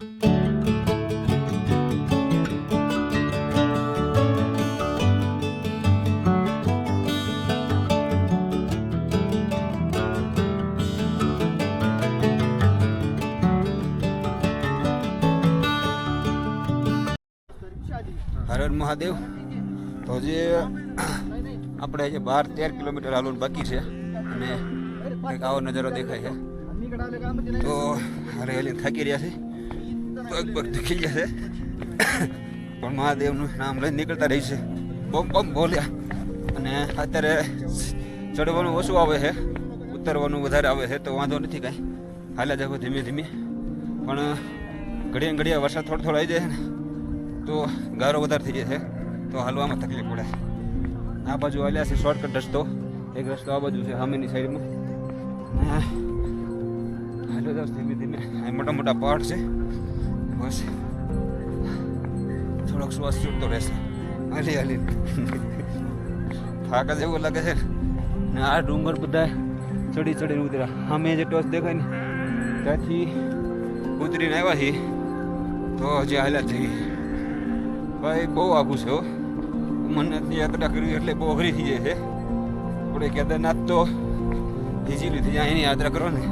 હર હર મહાદેવ. તો જે આપણે જે બાર તેર કિલોમીટર હાલવાનું બાકી છે અને કંઈક આવો નજારો દેખાય છે. તો રેલી થાકી રહ્યા છે. પગ દુખી ગયા છે. પણ મહાદેવનું નામ લઈને નીકળતા રહી છે. બમ બમ બોલ્યા. અને અત્યારે ચડવાનું ઓછું આવે છે. ઉતરવાનું વધારે આવે છે, તો વાંધો નથી કાંઈ. હાલ્યા જાવ ધીમે ધીમે. પણ ઘડીએ ઘડીએ વરસાદ થોડો થોડો આવી જાય ને, તો ગારો વધારે થઈ જાય છે. તો હાલવામાં તકલીફ પડે. આ બાજુ હાલ્યા છે શોર્ટકટ રસ્તો. એક રસ્તો આ બાજુ છે સામેની સાઈડમાં. હાલો જાવ ધીમે ધીમે. મોટા મોટા પહાડ છે. બસ થોડોક શ્વાસ છૂટતો રહેશે હાલી હાલી થાક જ એવું લાગે છે ને આ ડુંગર બધા ચડી ચડીને ઉતર્યા. અમે જે ટોચ દેખાય ને ત્યાંથી ઉતરીને આવ્યા છીએ. તો હજી હાલ્યા થઈ. ભાઈ બહુ આઘું છે હો. અમરનાથની યાત્રા કરવી એટલે બહુ અઘરી થઈ જાય છે. આપણે કેદારનાથ તો ઇઝીલી થઈ જાય એની યાત્રા કરો ને.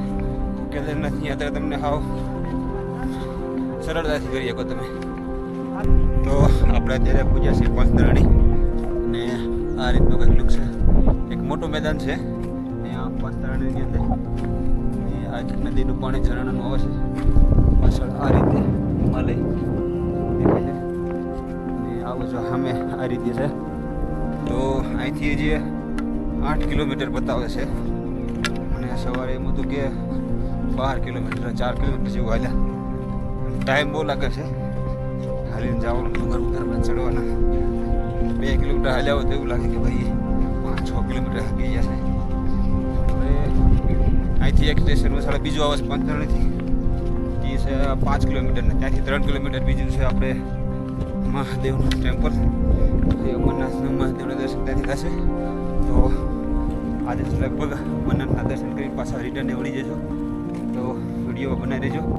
કેદારનાથની યાત્રા તમને હાવ સરળતાથી કરી શકો તમે. તો આપણે અત્યારે પૂજ્યા છીએ પંચદરણી. અને આ રીતનું કંઈક લુક છે. એક મોટું મેદાન છે. અહીંયા પંચદરણીની અંદર આ નદીનું પાણી ઝરણાનું આવે છે. પાછળ આ રીતે હિમાલય દેખાય અને આવું જો સામે આ રીતે છે. તો અહીંથી જે આઠ કિલોમીટર બતાવે છે. અને સવારે એમ હતું કે બાર કિલોમીટર, ચાર કિલોમીટર જેવું હાલ્યા. ટાઈમ બહુ લાગે છે. હાલીને જવાનું. ડુંગર ઉતરવા ચડવાના. બે કિલોમીટર હાલ્યા હોય તો એવું લાગે કે ભાઈ, પાંચ છ કિલોમીટર હાકી ગયા છે. અહીંથી એક સ્ટેશન સાડા બીજું આવે છે પંચરણીથી એ છે પાંચ કિલોમીટર ને ત્યાંથી ત્રણ કિલોમીટર બીજું છે આપણે મહાદેવનું ટેમ્પલ જે અમરનાથનું મહાદેવના દર્શન ત્યાંથી થશે. તો આજે લગભગ અમરનાથના દર્શન કરી પાછા રિટર્ન વળી જજો. તો વીડિયો બનાવી દેજો.